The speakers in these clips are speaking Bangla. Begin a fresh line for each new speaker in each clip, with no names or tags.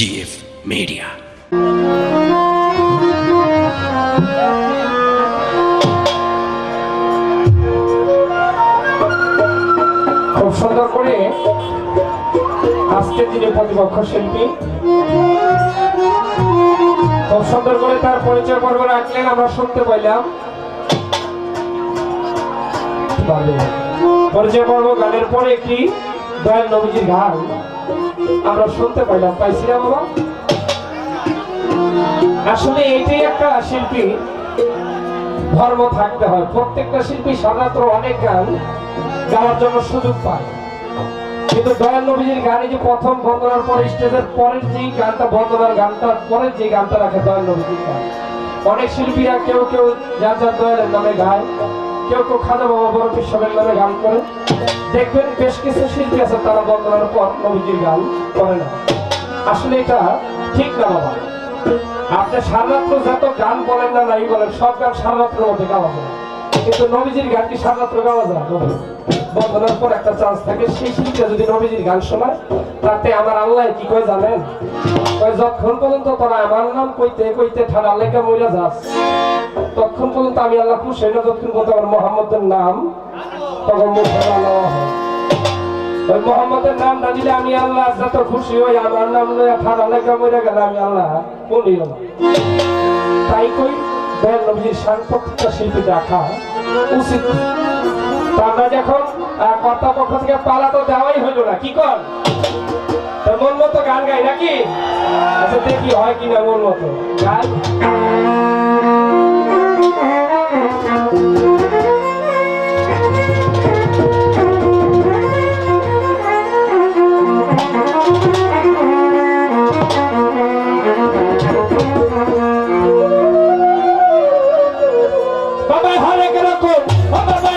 জিএফ মিডিয়া
খুব সুন্দর করে আজকে তিনি প্রতিপক্ষ শিল্পী। খুব সুন্দর করে তার পরিচয় পর্ব রাখলেন, আমরা শুনতে পাইলাম। পরিচয় পর্ব গানের পরে একটি দয়াল নবীজির গান। আমরা শুনতে পাইলাম। পাইছি না বাবা? আসলে এইটাই একটা শিল্পী। ধর্ম থাকতে হয়। প্রত্যেকটা শিল্পী সাধারণত অনেক গান গাওয়ার জন্য সুযোগ পায়। কিন্তু দয়াল নবীজির গানে যে প্রথম বন্দনার পরে স্টেজের পরের যে গানটা, বন্দনার গানটার পরের যে গানটা রাখে দয়াল নবীজির গান। অনেক শিল্পীরা কেউ কেউ যার যার দয়ালের নামে গায়, কেউ কেউ খাজা বাবা বড় বিশ্ববের নামে গান করে। দেখবেন বেশ কিছু শিল্পী আছে, তারা বন্দনার পর নবীজির গান করে না। আসলে এটা ঠিক না বাবা। আপনি সাররাত্র যত গান বলেন না, নাই বলেন, সব গান সাররাত্রের মধ্যে গাওয়া যায়। কিন্তু নবীজির গান কি সাররাত্র গাওয়া যায়? না? বন্দনার পর একটা চান্স থাকে, সেই শিল্পীরা যদি নবীজির গান শোনায়, তাতে আমার আল্লাহ কি কয় জানেন? যতক্ষণ পর্যন্ত তোরা আমার নাম কইতে কইতে ঠাডা লেখা মহিলা যাস, ততক্ষণ পর্যন্ত আমি আল্লাহ খুশি না যতক্ষণ পর্যন্ত আমার মোহাম্মদের নাম তখন মুখে ওই মোহাম্মদের দিলে আমি আল্লাহ যত খুশি হই, আমার নাম লইয়া লেখা মইরা গেলে আমি আল্লাহ না তাই কই দয়াল শান প্রত্যেকটা শিল্পী রাখা উচিত। আমরা যখন কর্তাপক্ষ থেকে পালা তো দেওয়াই হইল না, কি কর? মন মতো গান গাই নাকি? আচ্ছা দেখি হয় কিনা মন মতো। গান বাবা হরেক রকম বাবা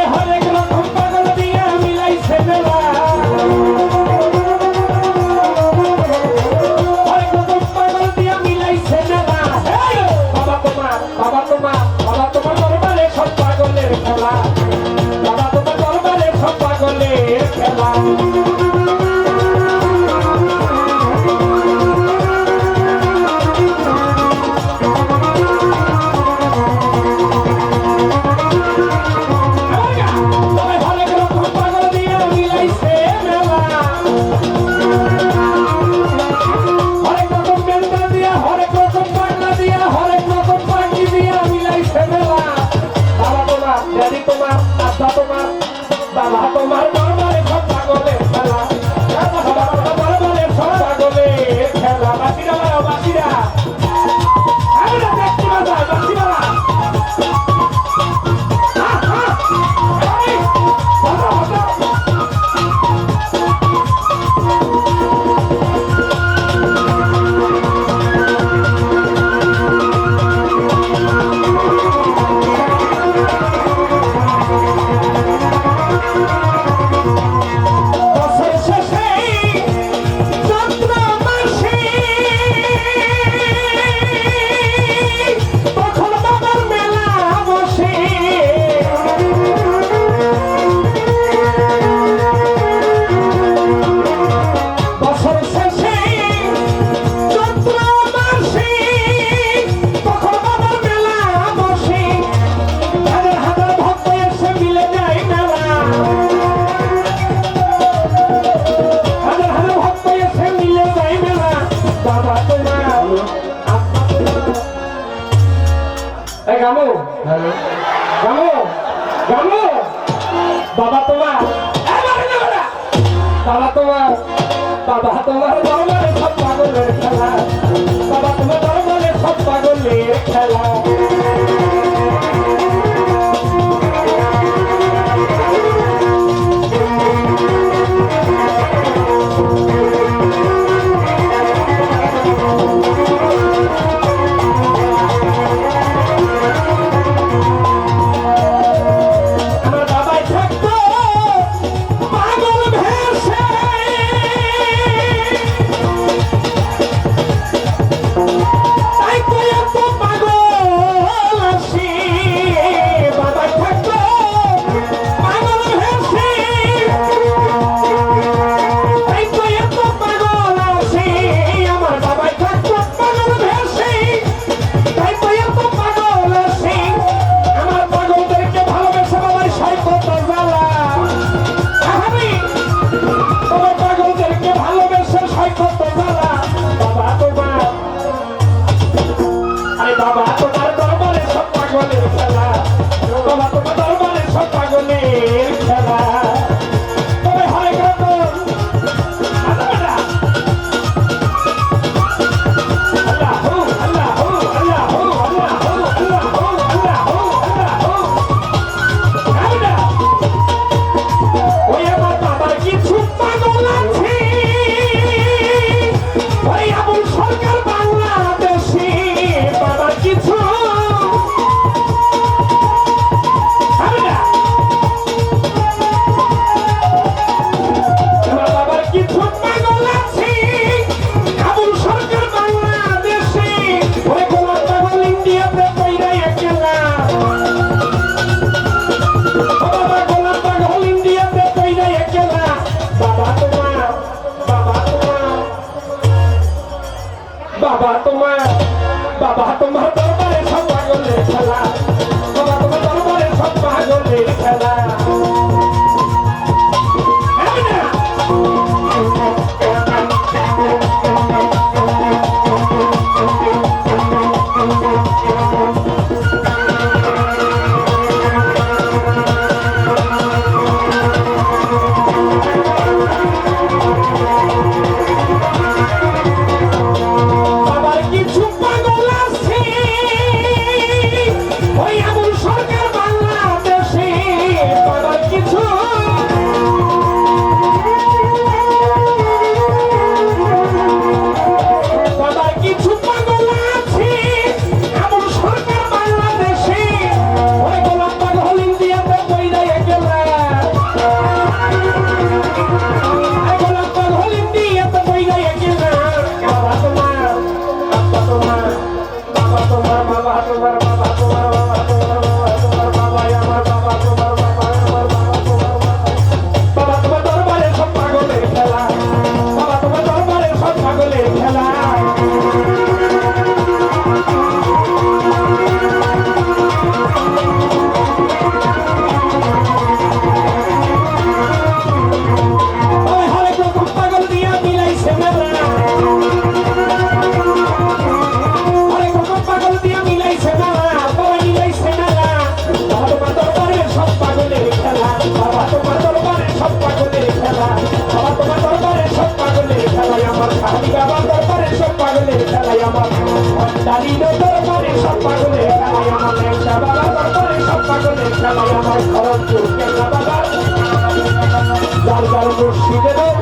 বাবা তোমার গামু গামু বাবা তোমার। বাবা তোমার! বাবা তোমার দরবারে সব পাগলের খেলা। বাবা তোমার দরবারে সব পাগলের খেলা। mata, mata. barra, পাগলের খেলা আমার খরচ চলছে বাবা যার যার মুর্শিদেরও